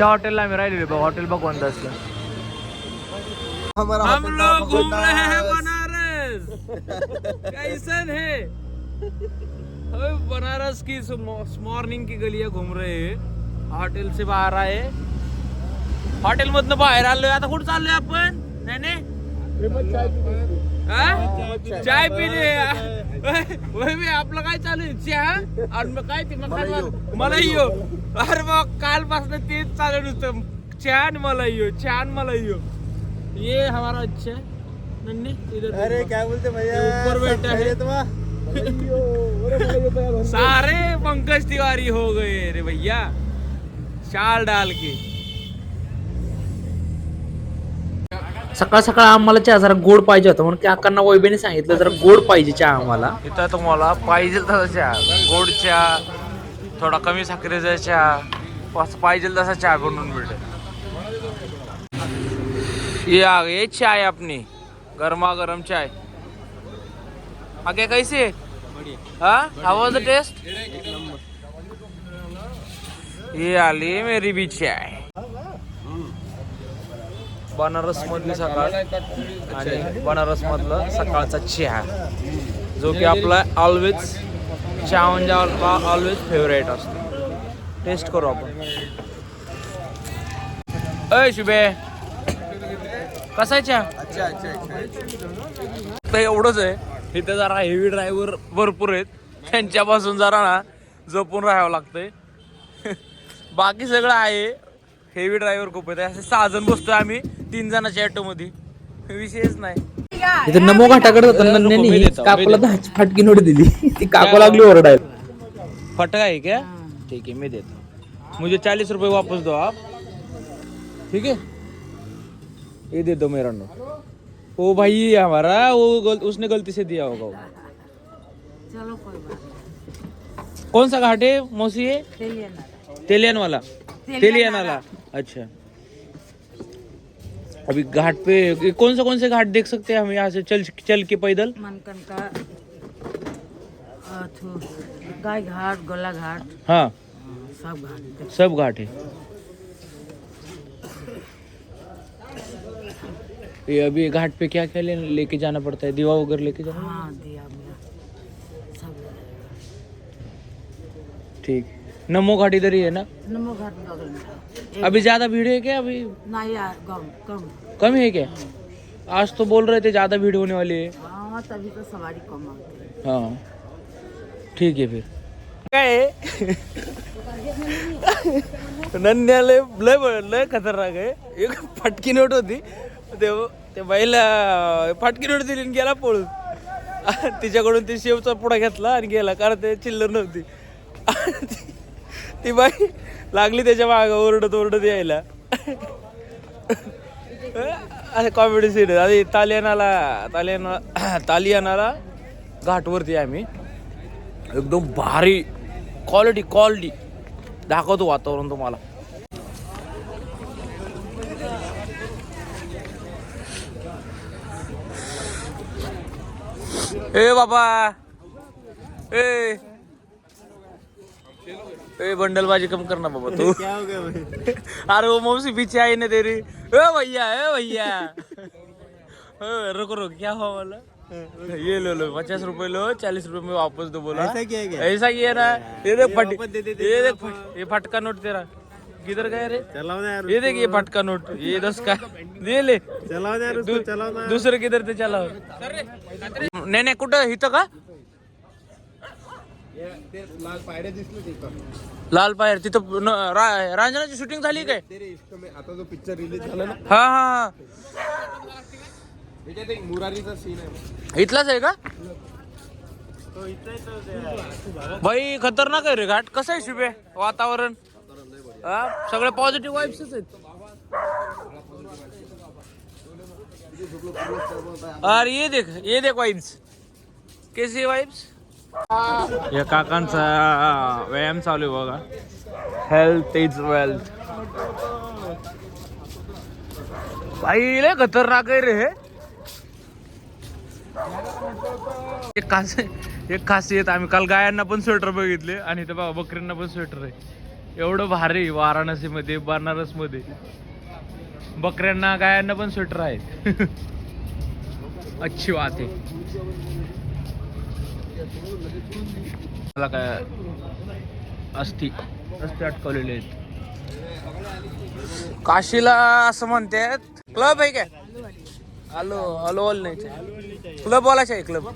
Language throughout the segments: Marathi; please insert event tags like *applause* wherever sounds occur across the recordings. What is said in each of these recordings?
त्या हॉटेलला आम्ही राहिलेलो बघ हॉटेल बघ कोणतं हम लोग घूम रहे हैं बनारस। कैसन है? बनारस की मॉर्निंग की गलियां घूम रहे हैं। हॉटेल से बाहेर आहे हॉटेल मधनं बाहेर आलोय आता कुठं चाललोय आपण? नाही नाही हा? चाय पिणे. मी आपलं काय चालू आहे? चहा? आणि मग काय ते मग मला येऊ. अरे मग कालपासून तेच चालू नुसतं चहा आणि मला येऊ चहा आणि मला येऊ ये हमारा अच्छा है नन्ही इधर अरे। क्या बोलते भैया? ऊपर बैठा सब है। बा? *laughs* सारे पंकज तिवारी हो गए रे भैया। शाल डाल के। सकाळ सकाळ आम्हाला चहा जरा गोड पाहिजे होता म्हणून काकांना वैबेने सांगितलं जरा गोड पाहिजे चहा आम्हाला. इथं तुम्हाला पाहिजे तसा चहा गोड चहा थोडा कमी साखरेचा चहा पास- पाहिजे तसा चहा बनवून भेटेल. ये हे चाय आपली. गरमागरम चाय आगे कैसे? हा? How the taste? ये आली मेरी बी चाय बनारस मधली सकाळ आणि बनारस मधलं सकाळचा चहा जो की आपला ऑलवेज चहा म्हणजे ऑलवेज फेवरेट असतो. टेस्ट करू आपण. अय शुभे. कसा आहे चहा अच्छा अच्छा तर एवढंच आहे. इथे जरा हेवी ड्रायव्हर भरपूर आहेत. त्यांच्यापासून जरा ना जपून राहावं लागतंय. बाकी सगळं आहे. हेवी ड्रायव्हर खूप आहेत. असे सहा जण बसतोय आम्ही. तीन जणाच्या ॲटोमध्ये विषयच नाही. इथे नमो घाटाकडे मी नन्यानी काकूला. दहाची फाटकी नोट दिली. ती काकू लागली ओरडायला. फटका है क्या ठीक है मैं देता. हूँ मुझे चालीस रुपए वापस दो आप. ठीक है ये दे दो मेरा नोट ओ भाई ये हमारा वो गल, उसने गलती से दिया होगा वो. चलो कोई बात कौन सा घाट है मौसी है लेना तेलियन वाला. तेलियन वाला. अच्छा. अभी घाट पे कौन सा कौन से घाट देख सकते हैं हम यहाँ से? चल चल के पैदल। मनकन का गाय घाट गोला घाट। हाँ। सब घाट सब घाट है। ये अभी घाट पे क्या क्या ले, लेके जाना पड़ता है? दीवा वगैरह लेके जाना? हाँ दिया ले। ठीक। नमो घाट इधर ही है ना? नमो घाट बगल में। एक- अभी ज्यादा भीड़ है क्या अभी? ना यार कम कम. कम है क्या? आज तो बोल रहे थे ज्यादा भीड़ होने वाली है। हाँ तभी तो सवारी कम आती है हाँ। ठीक है फिर। काय? नन्या लय लय लय खतरनाक आहे. एक फाटकी नोट होती. ते ते बाईला फाटकी नोट दिली आणि गेला पळून. तिच्याकडून ते शेवचा पुडा घेतला आणि गेला. कारण ते चिल्लर नव्हती. ती- बाई लागली त्याच्या मागं ओरडत ओरडत यायला. असे कॉमेडी सीट आधी तालियानाला तालियाना *clears throat* तालियानाला घाटवरती आम्ही. एकदम भारी क्वालिटी क्वालिटी दाखवतो वातावरण तुम्हाला. ए बाबा. ए. ए बंडलबाजी कम करना बाबा तू। *laughs* क्या हो गया भाई? अरे वो मौसी पीछे आई ना तेरी। ए भैया ए भैया। *laughs* रुको रुको क्या हुआ बोला? ये लो लो पचास रुपए लो चालीस रुपए में वापस दो बोला। ऐसा किया क्या? ऐसा किया ना? ये देख फट ये देख फट- ये फटका नोट तेरा। किधर गया रे? चलाओ ना यार ये देख ये फटका नोट। ये दस का ये ले। चलाओ ना यार उसको चलाओ ना। दुसरं किधर ते चला नाही नाही कुठं? इथं का? लाल दिसले तिथं लाल पायर तिथं न- रा- रांजणाची शूटिंग झाली काय? तेरे इश्क में आता जो पिक्चर रिलीज झाला ना. हा हा हा. त्याच्यात एक मुरारीचा सीन आहे. इथलाच आहे का? भाई खतरनाक आहे रे घाट. कसं आहे शुभे? वातावरण? हा? सगळे पॉझिटिव्ह वाईब्स आहेत. अरे ये देख ये देख वाईब्स कैसी वाईब्स या काकांचा व्यायाम चालू आहे बघा. हेल्थ इज वेल्थ पाहिले खतरनाक आहे रे हे. एक खास एक खासियत आम्ही काल गायांना पण स्वेटर बघितले आणि ते बघा बकरींना पण स्वेटर आहे. एवढं भारी वाराणसी मध्ये बनारसमध्ये बकऱ्यांना गायांना पण स्वेटर आहेत. *laughs* अच्छी बात आहे. मला काय अस्थि अस्थि अटकवलेले आहेत. काशीला असं म्हणतात क्लब आहे काय? आलो आलो ऑल नाही क्लब वालाच आहे क्लब.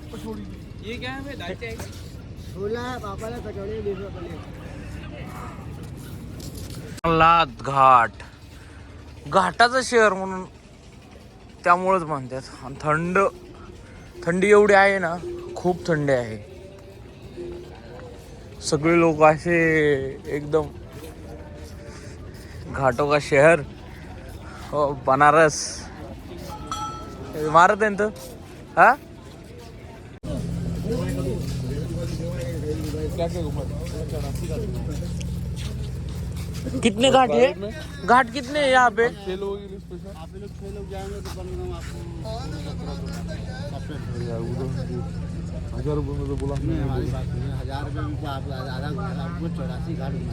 लाद घाट. घाटाचं शहर म्हणून त्यामुळेच म्हणतात. आणि थंड थंडी एवढी आहे ना खूप थंडी आहे. सगळे लोक असे एकदम घाटो का शहर, हो, बनारस. मारत आहे तो? हा? कितने घाट है? घाट कितने है यहाँ पे?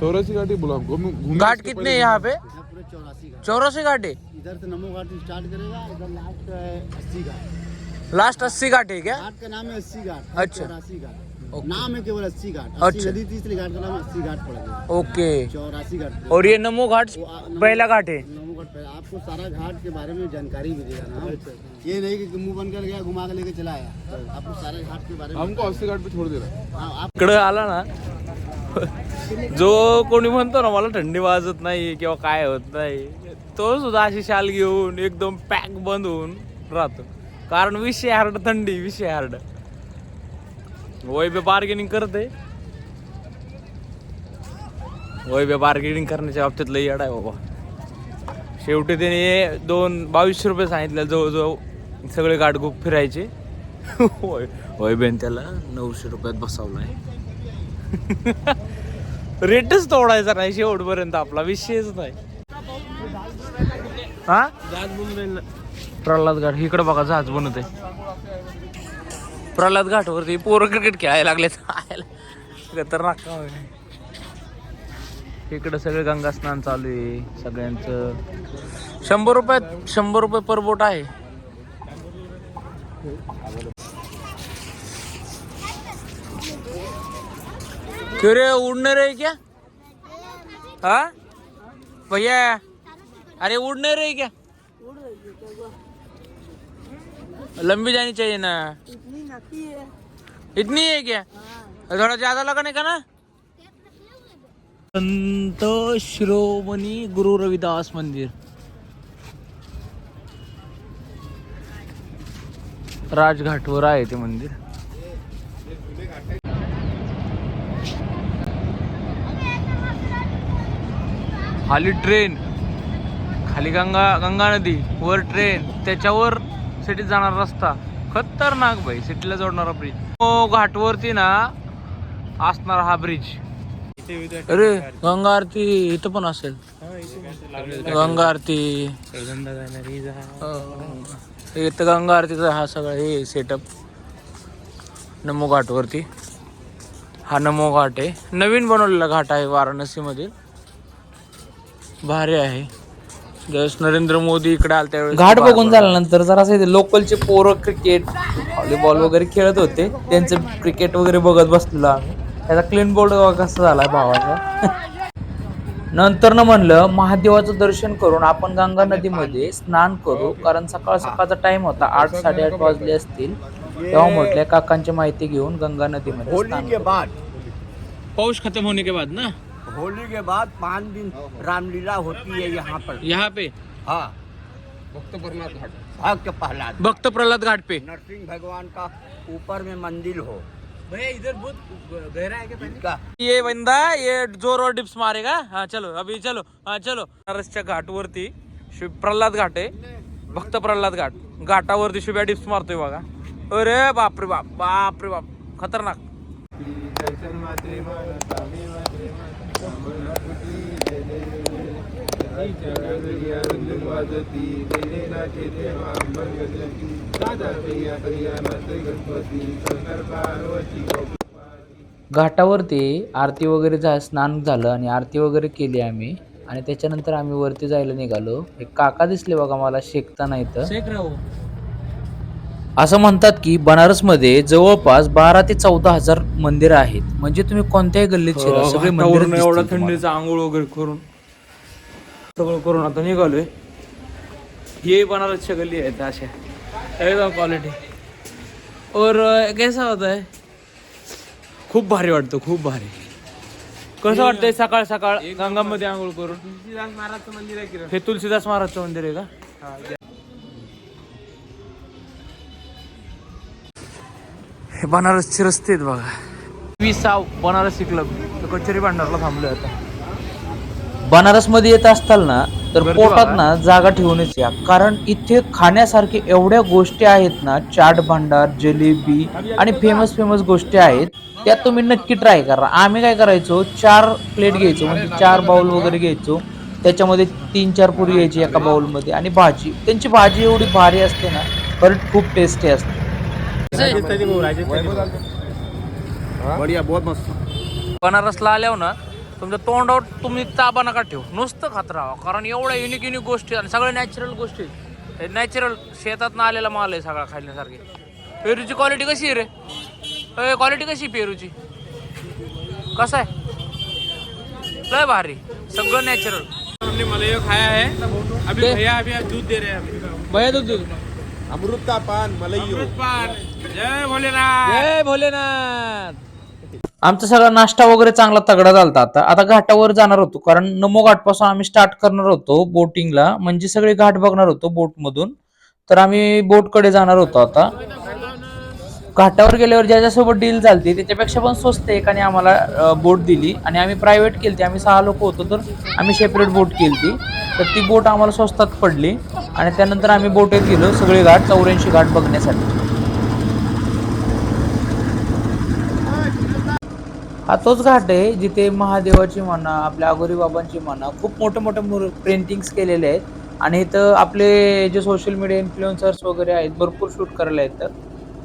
चौरासी घाटी बोला हमको। घूमने घाट कितने है यहाँ पे? चौरासी घाट है इधर से नमो घाट स्टार्ट करेगा इधर लास्ट है अस्सी घाट लास्ट अस्सी घाट है क्या? घाट का नाम है अस्सी घाट अच्छा। चौरासी घाट। नाम है केवल अस्सी घाट अच्छा। नदी तीसरी घाट का नाम अस्सी घाट पड़ेगा ओके। चौरासी घाट और ये नमो घाट पहला घाट है? नमो घाट आपको सारा घाट के बारे में जानकारी मिलेगा ना। ये नहीं कि मुंह बंद कर गया घुमा के लेके चला आया। आपको सारे घाट के बारे में हमको अस्सी घाट पे छोड़ दे रहा इकडं आला ना जो कोणी म्हणतो ना मला थंडी वाजत नाही किंवा काय होत नाही तो सुद्धा अशी शाल घेऊन एकदम पॅक बंद होऊन राहतो. कारण विषय हार्ड थंडी विषय हार्ड वैभे बार्गेनिंग करते वैभे बार्गेनिंग करण्याच्या बाबतीत लई येडा आहे बाबा. शेवटी त्याने दोन बावीसशे रुपये सांगितले जवळजवळ सगळे गाडगुप फिरायचे. होय वैभेन त्याला नऊशे रुपयात बसवलाय. रेटच तोडायचा नाही शेवटपर्यंत आपला विषयच नाही. हा? प्रल्हाद घाट इकडे बघा जहाज बनवत आहे प्रल्हाद घाटवरती पोरं क्रिकेट खेळायला लागले खतरनाक काम आहे. इकडं सगळे गंगा स्नान चालू आहे सगळ्यांचं. शंभर रुपयात शंभर रुपये पर बोट आहे. क्यों रे उड़ने रहे क्या? हाँ? भैया अरे उड़ने रहे क्या? लंबी जानी चाहिए ना। इतनी है क्या? थोड़ा ज़्यादा लगाने का ना? संत शिरोमणी गुरु रविदास मंदिर। राजघाटवर आहे ते मंदिर. खाली ट्रेन खाली गंगा गंगा नदी वर ट्रेन त्याच्यावर सिटीत जाणारा रस्ता. खतरनाक भाई सिटीला जोडणारा ब्रिज तो घाटवरती ना असणारा हा ब्रिज अरे गंगा आरती इथं पण. असेल गंगा आरती हो. इथं गंगा आरतीचा हा सगळा हे सेटअप नमो घाटवरती हा नमो घाट आहे. नवीन बनवलेला घाट आहे वाराणसी मध्ये भारी आहे. ज्यावेळेस नरेंद्र मोदी इकडे आले त्यावेळेस घाट बघून झाल्यानंतर जरा लोकलचे पोरं क्रिकेट व्हॉलीबॉल वगैरे खेळत होते. त्यांचं क्रिकेट वगैरे बघत बसलेलो आम्ही. त्याचा क्लीन बोर्ड कसा झालाय भावाचा. नंतर न म्हणलं महादेवाचं दर्शन करून आपण गंगा नदीमध्ये स्नान करू. कारण सकाळ सकाळचा टाइम होता आठ साडेआठ वाजले असतील. तेव्हा म्हटलं काकांची माहिती घेऊन गंगा नदीमध्ये स्नान होली के करू. बाद. पौष खत्म होने के बाद ना? होली के बाद पाँच दिन रामलीला होती है यहाँ पर। यहाँ पे? हाँ। भक्त घाट। भक्त प्रहलाद। भक्त प्रहलाद घाट पे। नरसिंह भगवान का ऊपर में मंदिर हो। भैया इधर बहुत गहरा है क्या ये बंदा ये जोर और डिप्स मारेगा। हाँ चलो अभी चलो हाँ चलो। बनारसच्या घाटवरती शिव प्रल्हाद घाट आहे. भक्त प्रल्हाद घाट. घाटावरती शिव्या डिप्स मारतोय बघा. अरे बापरे बाप बापरे बाप. खतरनाक. घाटावरती आरती वगैरे झा स्नान झालं आणि आरती वगैरे केली आम्ही. आणि त्याच्यानंतर आम्ही वरती जायला निघालो. हे काका दिसले बघा मला शेकताना इथं असं म्हणतात की बनारसमध्ये जवळपास बारा ते चौदा हजार मंदिरं आहेत. म्हणजे तुम्ही कोणत्याही गल्लीत शिरा सगळे मंदिरं एवढा दिसतील तुम्हाला. थंडीचा आंघोळ वगैरे करून. सगळं करून आता निघालोय. ये बनारसच्या गल्ली आहेत अशा. एकदम क्वालिटी और कैसा होता है? खूप भारी वाटतं खूप भारी. कसं वाटतंय सकाळ सकाळ गंगामध्ये आंघोळ करून? तुलसीदास महाराजचं मंदिर आहे हे तुलसीदास महाराजचं मंदिर आहे का? हे बनारसचे रस्ते आहेत बघा. विसाव बनारसी क्लब. कचेरी भांडारला थांबलोय आता. बनारसमध्ये येत असताल ना तर गर्दी पोटात बघा. ना जागा ठेवूनच या. कारण इथे खाण्यासारखे एवढ्या गोष्टी आहेत ना चाट भांडार जलेबी आणि फेमस फेमस गोष्टी आहेत त्या तुम्ही नक्की ट्राय करा. आम्ही काय करायचो चार प्लेट घ्यायचो म्हणजे चार बाउल वगैरे घ्यायचो. त्याच्यामध्ये तीन चार पुरी घ्यायची एका बाउलमध्ये आणि भाजी. त्यांची भाजी एवढी भारी असते ना परत खूप टेस्टी असते. बढ़िया बहुत मस्त. बनारसला आल्यावर ना तुमच्या तोंडावर तुम्ही ताबा नका ठेवू. नुसतं खात राहा. कारण एवढ्या युनिक युनिक गोष्टी आणि सगळ्या नॅचरल गोष्टी. नॅचरल शेतात आलेला माल आहे सगळा खाण्यासारखे पेरूची क्वालिटी कशी आहे रे? क्वालिटी कशी आहे पेरूची? कसं आहे? लय भारी. सगळं नॅचरल हमने मलई खाया है अभी भैया अभी दूध दे रहे हैं भैया दूध दूध अमृत का पान मलाई जय भोलेनाथ. जय भोलेनाथ. आमचा सगळा नाश्ता वगैरे चांगला तगडा झाला आता. आता घाटावर जाणार होतो कारण नमो घाटपासून आम्ही स्टार्ट करणार होतो बोटिंगला म्हणजे सगळे घाट बघणार होतो बोटमधून तर आम्ही बोटकडे जाणार होतो आता. घाटावर गेल्यावर ज्याच्यासोबत डील झालती त्याच्यापेक्षा पण स्वस्त एकाने आम्हाला बोट दिली. आणि आम्ही प्रायव्हेट केली आम्ही सहा लोक होतो तर आम्ही सेपरेट बोट केली तर ती बोट आम्हाला स्वस्तात पडली. आणि त्यानंतर आम्ही बोटेत गेलो सगळे घाट चौऱ्याऐंशी घाट बघण्यासाठी. हा तोच घाट आहे जिथे महादेवाची म्हणा आपल्या आगोरी बाबांची म्हणा खूप मोठे मोठे पेंटिंग्स केलेले आहेत. आणि इथं आपले जे सोशल मीडिया इन्फ्लुएन्सर्स वगैरे आहेत भरपूर शूट करायला येतात.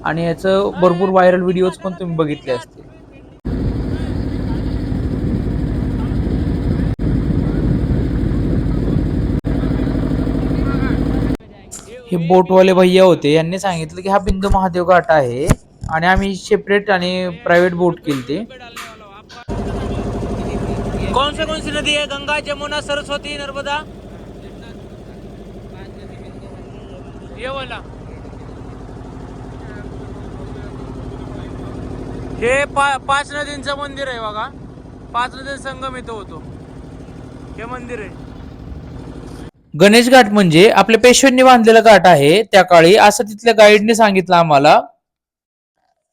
आणि याचं भरपूर व्हायरल व्हिडिओज पण तुम्ही बघितले असतील. हे बोटवाले भैया होते यांनी सांगितलं की हा बिंदू महादेव घाट आहे. आणि आम्ही सेपरेट आणि प्रायव्हेट बोट केली ते कौन से कौन सी नदी है? गंगा जमुना सरस्वती नर्मदा? ये वाला। हे पा पाच नदींचं मंदिर आहे बघा. पाच नदी संगम इथं होतो. हे मंदिर आहे. गणेश घाट म्हणजे आपल्या पेशव्यांनी बांधलेला घाट आहे. त्या काळी असं तिथल्या गाईडने सांगितलं आम्हाला.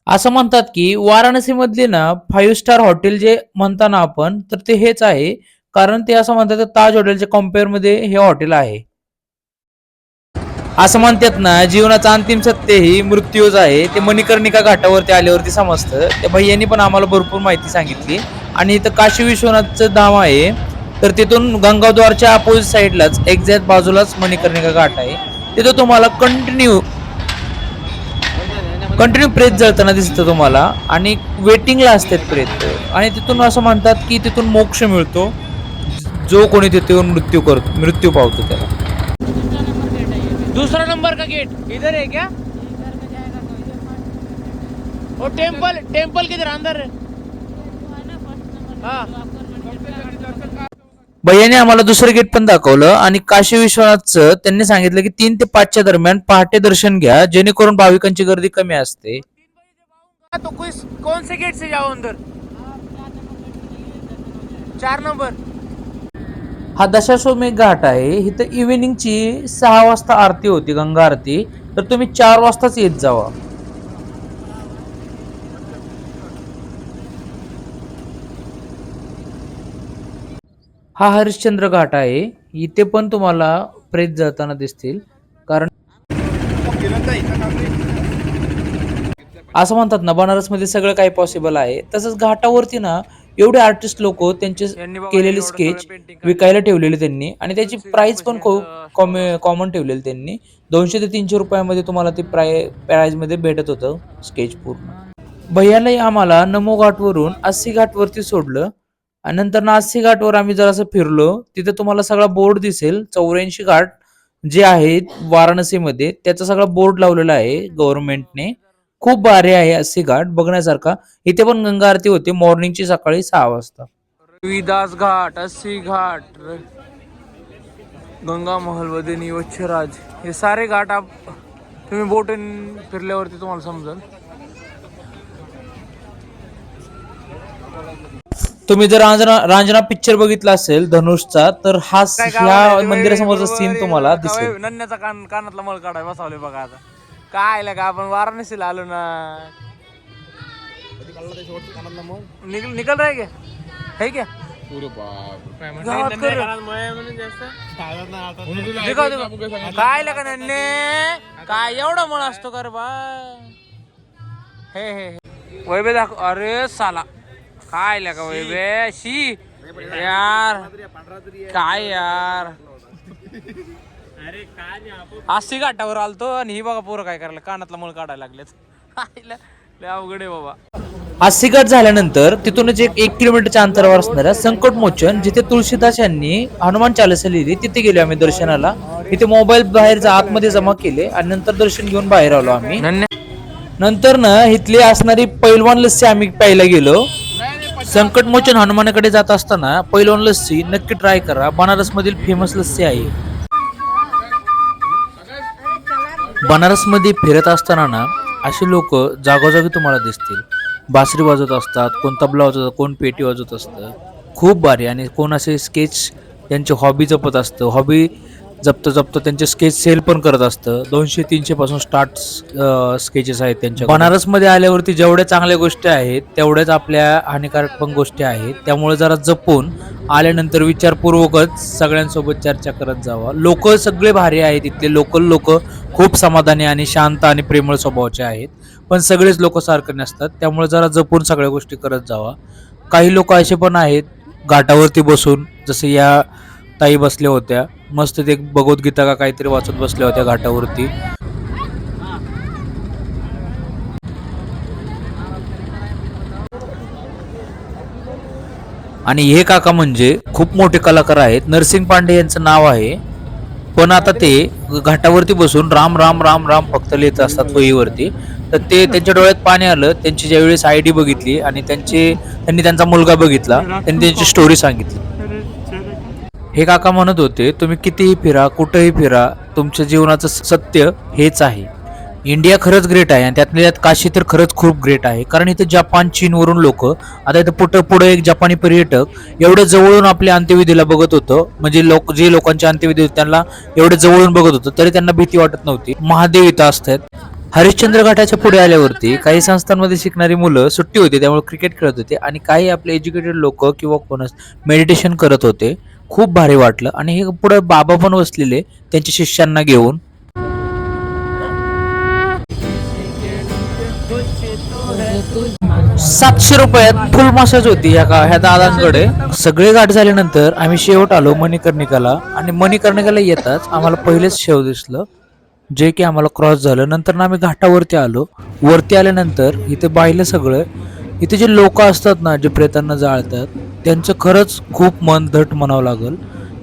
असं म्हणतात की वाराणसीमधले ना फाईव्ह स्टार हॉटेल जे म्हणता ना आपण तर ते हेच आहे. कारण ते असं म्हणतात ताज हॉटेलच्या कंपेअरमध्ये हे हॉटेल आहे. असं म्हणतात ना जीवनाचं अंतिम सत्य ही मृत्यूच आहे. ते मणिकर्णिका घाटावरती आल्यावरती समजतं. त्या भैयांनी पण आम्हाला भरपूर माहिती सांगितली. आणि इथं काशी विश्वनाथचं धाम आहे. तर तिथून गंगाद्वारच्या अपोजिट साईडलाच एक्झॅक्ट बाजूलाच मणिकर्णिका घाट आहे. तिथं तुम्हाला कंटिन्यू कंटिन्यू प्रेत जळताना दिसतं तुम्हाला. आणि वेटिंगला असतात प्रेत आणि तिथून असं म्हणतात की तिथून मोक्ष मिळतो. जो कोणी तिथे येऊन मृत्यू करतो मृत्यू पावतो त्याला. दूसरा नंबर का गेट इधर है क्या? और टेम्पल टेम्पल किधर अंदर है. हाँ भैयाने आम्हाला दुसरं गेट पण दाखवलं आणि काशी विश्वनाथचं त्यांनी सांगितलं की तीन ते पाचच्या दरम्यान पहाटे दर्शन घ्या जेणेकरून भाविकांची गर्दी कमी असते. तो किस कौन से गेट से जाओ अंदर? चार नंबर हा दशाश्वमेध घाट आहे. इथं इव्हिनिंगची सहा वाजता आरती होती गंगा आरती. तर तुम्ही चार वाजताच येत जावा. हा हरिश्चंद्र घाट आहे. इथे पण तुम्हाला प्रेत जाताना दिसतील. कारण असं म्हणतात ना बनारसमध्ये सगळं काही पॉसिबल आहे. तसंच घाटावरती ना एवढे आर्टिस्ट लोक त्यांचे केलेले स्केच विकायला ठेवलेले त्यांनी. आणि त्याची प्राइस पण कॉमन ठेवलेली त्यांनी. दोनशे ते तीनशे रुपयामध्ये तुम्हाला ते प्राय प्राइसमध्ये भेटत होतं स्केच पूर्ण. भैयालाही आम्हाला नमो घाटवरून अस्सी घाटवरती सोडलं. आणि नंतर ना घाटवर आम्ही जरासं फिरलो. तिथे तुम्हाला सगळा बोर्ड दिसेल. चौऱ्याऐंशी घाट जे आहेत वाराणसीमध्ये त्याचा सगळा बोर्ड लावलेला आहे गव्हर्नमेंटने. खूप भारी आहे अस्सी घाट बघण्यासारखा. इथे पण गंगा आरती होते मॉर्निंगची सकाळी सहा वाजता. रविदास घाट अस्सी घाट गंगा महल वदिनी वच्छराज. हे सारे घाट आप तुम्ही बोटीन फिरल्यावरती तुम्हाला समजेल. तुम्ही जर रांजना रांजना पिक्चर बघितला असेल धनुषचा तर हा ह्या मंदिरासमोरचा सीन तुम्हाला दिसेल. नन्याचा कान कानातला मळ काढाय बसावले बघा आता. काय आलं का आपण वाराणसीला आलो ना. निकल निकल राय क्या है क्या गावात कर. दिखाव, दिखाव. काय आलं का नन्ने काय एवढा मळ असतो का रे बा? हे हे हे. वैबे दाखव. अरे साला. काय का वैबे शी. यार काय यार? अस्सी घाटावर आलतो आणि ही बघा पोरं काय करायला कानातला मूळ काढायला लागलेत. अवघड आहे बाबा. अस्सी घाट झाल्यानंतर तिथूनच एक एक किलोमीटरच्या अंतरावर असणाऱ्या संकट मोचन जिथे तुळशीदास यांनी हनुमान चालीसा लिहिली तिथे गेलो आम्ही दर्शनाला. इथे मोबाईल बाहेर आतमध्ये जमा केले आणि नंतर दर्शन घेऊन बाहेर आलो आम्ही. नंतर ना इथली असणारी पैलवान लस्सी आम्ही प्यायला गेलो. संकटमोचन हनुमानाकडे जात असताना पैलवान लस्सी नक्की ट्राय करा. बनारस मधील फेमस लस्सी आहे. बनारसमध्ये फिरत असताना ना असे लोक जागोजागी तुम्हाला दिसतील. बासरी वाजवत असतात कोण तबला वाजवत कोण पेटी वाजवत असतं. खूप भारी आणि कोण असे स्केच त्यांची हॉबी जपत असतं. हॉबी जप्त जप्त त्यांचे स्केच सेल पण करत असतं. दोनशे तीनशे पासून स्टार्ट स्केचेस आहेत त्यांच्या बनारसमध्ये आल्यावरती जेवढ्या चांगल्या गोष्टी आहेत तेवढ्याच आपल्या हानिकारक पण गोष्टी आहेत. त्यामुळे जरा जपून आल्यानंतर विचारपूर्वकच सगळ्यांसोबत चर्चा करत जावा. लोक सगळे भारी आहेत इथले. लोकल लोक खूप समाधानी आणि शांत आणि प्रेमळ स्वभावाचे आहेत. पण सगळेच लोक सारखे नसतात. त्यामुळे जरा जपून सगळ्या गोष्टी करत जावा. काही लोक असे पण आहेत घाटावरती बसून जसे या ताई बसल्या होत्या. मस्त ते भगवद्गीता का काहीतरी वाचत बसल्या होत्या घाटावरती. आणि हे काका म्हणजे खूप मोठे कलाकार आहेत. नरसिंग पांडे यांचं नाव आहे. पण आता ते घाटावरती बसून राम राम राम राम फक्त लिहित असतात वहीवरती. तर ते त्यांच्या डोळ्यात पाणी आलं. त्यांची ज्यावेळेस आय डी बघितली आणि त्यांचे त्यांनी त्यांचा मुलगा बघितला. त्यांनी त्यांची स्टोरी सांगितली. हे काका म्हणत होते तुम्ही कितीही फिरा कुठेही फिरा तुमच्या जीवनाचं सत्य हेच आहे. इंडिया खरंच ग्रेट आहे आणि त्यातल्या त्यात काशी तर खरंच खूप ग्रेट आहे. कारण इथं जपान चीनवरून लोक आता इथं पुढं पुढं एक जपानी पर्यटक एवढं जवळून आपल्या अंत्यविधीला बघत होतं. म्हणजे लोक जे लोकांचे अंत्यविधी होते त्यांना एवढं जवळून बघत होतं तरी त्यांना भीती वाटत नव्हती. महादेव इथं असतात. हरिश्चंद्र घाटाच्या पुढे आल्यावरती काही संस्थांमध्ये शिकणारी मुलं सुट्टी होती त्यामुळे क्रिकेट खेळत होते आणि काही आपले एज्युकेटेड लोक किंवा कोणच मेडिटेशन करत होते. खूप भारी वाटलं. आणि हे पुढे बाबा पण बसलेले त्यांच्या शिष्यांना घेऊन. सातशे रुपयात फुल मसाज होती ह्या का ह्या दादांकडे. सगळे गाठ झाल्यानंतर आम्ही शेवट आलो मणिकर्णिकाला. आणि मणिकर्णिकाला येताच आम्हाला पहिलेच शेव दिसलं जे की आम्हाला क्रॉस झालं. नंतर ना आम्ही घाटावरती आलो. वरती आल्यानंतर इथे पाहिलं सगळं इथे जे लोक असतात ना जे प्रेतांना जाळतात त्यांचं खरंच खूप मन धट म्हणावं लागल.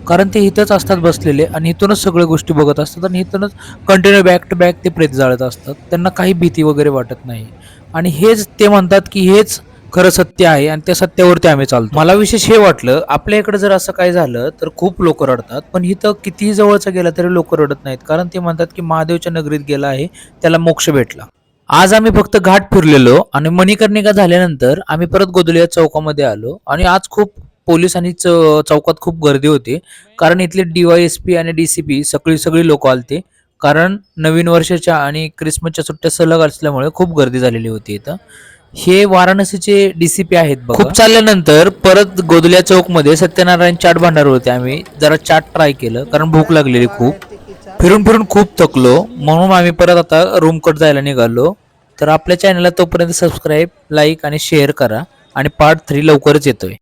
कारण ते इथंच असतात बसलेले आणि इथूनच सगळ्या गोष्टी बघत असतात आणि इथूनच कंटिन्यू बॅक टू बॅक ते प्रेत जाळत असतात. त्यांना काही भीती वगैरे वाटत नाही. आणि हेच ते म्हणतात की हेच खरं सत्य आहे आणि त्या सत्यावरती आम्ही चालतो. मला विशेष हे वाटलं आपल्या इकडे जर असं काय झालं तर खूप लोक रडतात. पण इथं कितीही जवळचं गेलं तरी लोक रडत नाहीत. कारण ते म्हणतात की महादेवच्या नगरीत गेला आहे त्याला मोक्ष भेटला. आज आम्ही फक्त घाट फिरलेलो आणि मणिकर्णिका झाल्यानंतर आम्ही परत गोदलिया चौकामध्ये आलो. आणि आज खूप पोलीस आणि च- चौकात खूप गर्दी होती. कारण इथले डीवायएसपी आणि डीसीपी सगळी सगळी लोक आलते. कारण नवीन वर्षाच्या आणि क्रिसमसच्या सुट्ट्या सलग असल्यामुळे खूप गर्दी झालेली होती इथं. हे वाराणसीचे डीसीपी आहेत खूप चालल्यानंतर परत गोदलिया चौकमध्ये सत्यनारायण चाट भांडार होते आम्ही. जरा चाट ट्राय केलं कारण भूक लागलेली खूप. फिरून फिरून खूप थकलो. म्हणून आम्ही परत आता रूम कट जायला निघालो. तर आपल्या चॅनलला तोपर्यंत सबस्क्राईब लाईक आणि शेअर करा. आणि पार्ट थ्री लवकरच येतोय.